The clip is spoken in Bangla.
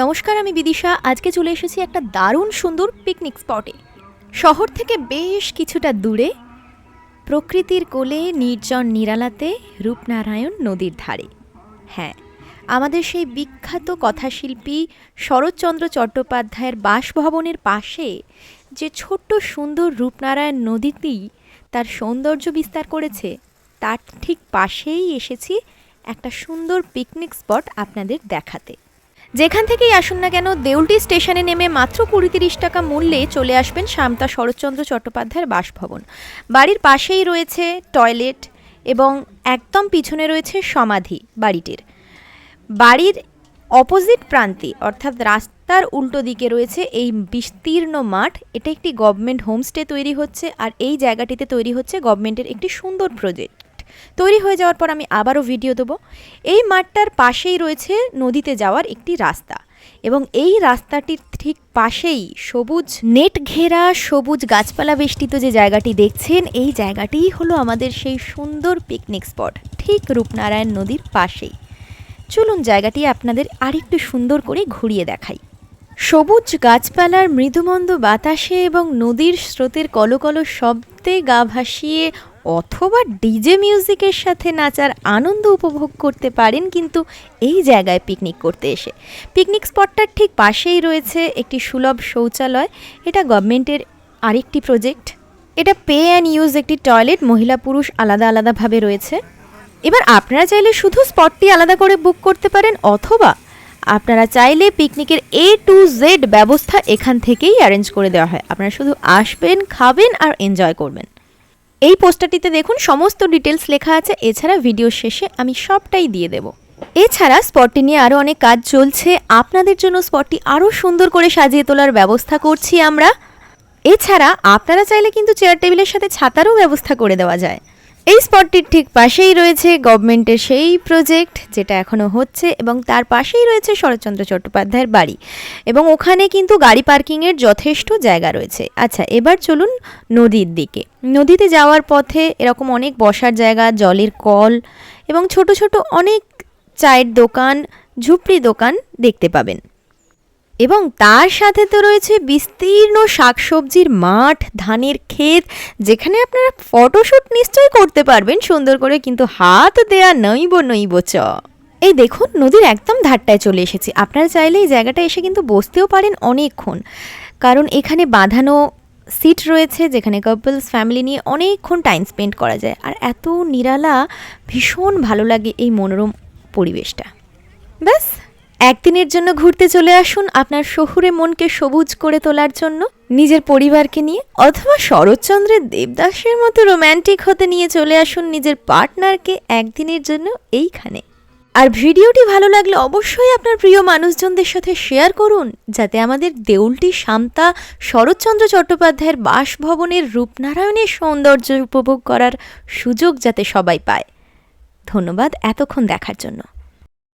নমস্কার, আমি বিদিশা। আজকে চলে এসেছি একটা দারুণ সুন্দর পিকনিক স্পটে শহর থেকে বেশ কিছুটা দূরে, প্রকৃতির কোলে, নির্জন নিরালাতে, রূপনারায়ণ নদীর ধারে। হ্যাঁ আমাদের সেই বিখ্যাত কথাশিল্পী শরৎচন্দ্র চট্টোপাধ্যায়ের বাসভবনের পাশে যে ছোট্ট সুন্দর রূপনারায়ণ নদীটি তার সৌন্দর্য বিস্তার করেছে, তার ঠিক পাশেই এসেছি একটা সুন্দর পিকনিক স্পট আপনাদের দেখাতে। যেখান থেকেই আসুন না কেন, দেউলটি স্টেশনে নেমে মাত্র কুড়ি তিরিশ টাকা মূল্যে চলে আসবেন শামতা শরৎচন্দ্র চট্টোপাধ্যায়ের বাসভবন। বাড়ির পাশেই রয়েছে টয়লেট এবং একদম পিছনে রয়েছে সমাধি বাড়িটির। বাড়ির অপোজিট প্রান্তে, অর্থাৎ রাস্তার উল্টো দিকে রয়েছে এই বিস্তীর্ণ মাঠ। এটা একটি গভর্নমেন্ট হোমস্টে তৈরি হচ্ছে আর এই জায়গাটিতে তৈরি হচ্ছে গভর্নমেন্টের একটি সুন্দর প্রজেক্ট। তৈরি হয়ে যাওয়ার পর আমি আবারও ভিডিও দেবো। এই মাঠটার পাশেই রয়েছে নদীতে যাওয়ার একটি রাস্তা এবং এই রাস্তাটির ঠিক পাশেই সবুজ নেট ঘেরা, সবুজ গাছপালা বেষ্টিত যে জায়গাটি দেখছেন, এই জায়গাটিই হলো আমাদের সেই সুন্দর পিকনিক স্পট ঠিক রূপনারায়ণ নদীর পাশেই। চলুন জায়গাটি আপনাদের আরেকটু সুন্দর করে ঘুরিয়ে দেখাই। সবুজ গাছপালার মৃদুমন্দ বাতাসে এবং নদীর স্রোতের কলকল শব্দে গা ভাসিয়ে অথবা ডিজে মিউজিকের সাথে নাচার আনন্দ উপভোগ করতে পারেন কিন্তু এই জায়গায় পিকনিক করতে এসে। পিকনিক স্পটটার ঠিক পাশেই রয়েছে একটি সুলভ শৌচালয়। এটা গভর্নমেন্টের আরেকটি প্রজেক্ট। এটা পে অ্যান্ড ইউজ একটি টয়লেট, মহিলা পুরুষ আলাদা আলাদাভাবে রয়েছে। এবার আপনারা চাইলে শুধু স্পটটি আলাদা করে বুক করতে পারেন অথবা আপনারা চাইলে পিকনিকের এ টু জেড ব্যবস্থা এখান থেকেই অ্যারেঞ্জ করে দেওয়া হয়। আপনারা শুধু আসবেন, খাবেন আর এনজয় করবেন। এই পোস্টারটিতে দেখুন সমস্ত ডিটেলস লেখা আছে। এছাড়া ভিডিও শেষে আমি সবটাই দিয়ে দেব। এছাড়া স্পটটি নিয়ে আরও অনেক কাজ চলছে। আপনাদের জন্য স্পটটি আরও সুন্দর করে সাজিয়ে তোলার ব্যবস্থা করছি আমরা। এছাড়া আপনারা চাইলে কিন্তু চেয়ার টেবিলের সাথে ছাতারও ব্যবস্থা করে দেওয়া যায়। এই স্পটটির ঠিক পাশেই রয়েছে গভর্নমেন্টের সেই প্রজেক্ট, যেটা এখনও হচ্ছে এবং তার পাশেই রয়েছে শরৎচন্দ্র চট্টোপাধ্যায়ের বাড়ি। এবং ওখানে কিন্তু গাড়ি পার্কিংয়ের যথেষ্ট জায়গা রয়েছে। আচ্ছা এবার চলুন নদীর দিকে। নদীতে যাওয়ার পথে এরকম অনেক বসার জায়গা, জলের কল এবং ছোট ছোট অনেক চায়ের দোকান, ঝুপড়ি দোকান দেখতে পাবেন। এবং তার সাথে তো রয়েছে বিস্তীর্ণ শাকসবজির মাঠ, ধানের ক্ষেত, যেখানে আপনারা ফটোশ্যুট নিশ্চয়ই করতে পারবেন, সুন্দর করে, কিন্তু হাত দেয়া নইব নইব চ। এই দেখুন, নদীর একদম ধারটায় চলে এসেছি। আপনারা চাইলে এই জায়গাটা এসে কিন্তু বসতেও পারেন অনেকক্ষণ। কারণ এখানে বাঁধানো সিট রয়েছে, যেখানে কাপলস ফ্যামিলি নিয়ে অনেকক্ষণ টাইম স্পেন্ড করা যায়। আর এত নিরালা, ভীষণ ভালো লাগে এই মনোরম পরিবেশটা। ব্যাস। একদিনের জন্য ঘুরতে চলে আসুন আপনার শহুরে মনকে সবুজ করে তোলার জন্য। নিজের পরিবারকে নিয়ে অথবা শরৎচন্দ্রের দেবদাসের মতো রোম্যান্টিক হতে নিয়ে চলে আসুন নিজের পার্টনারকে একদিনের জন্য এইখানে। আর ভিডিওটি ভালো লাগলে অবশ্যই আপনার প্রিয় মানুষজনদের সাথে শেয়ার করুন, যাতে আমাদের দেউলটি শান্তা শরৎচন্দ্র চট্টোপাধ্যায়ের বাসভবনের রূপনারায়ণের সৌন্দর্য উপভোগ করার সুযোগ যাতে সবাই পায়। ধন্যবাদ এতক্ষণ দেখার জন্য।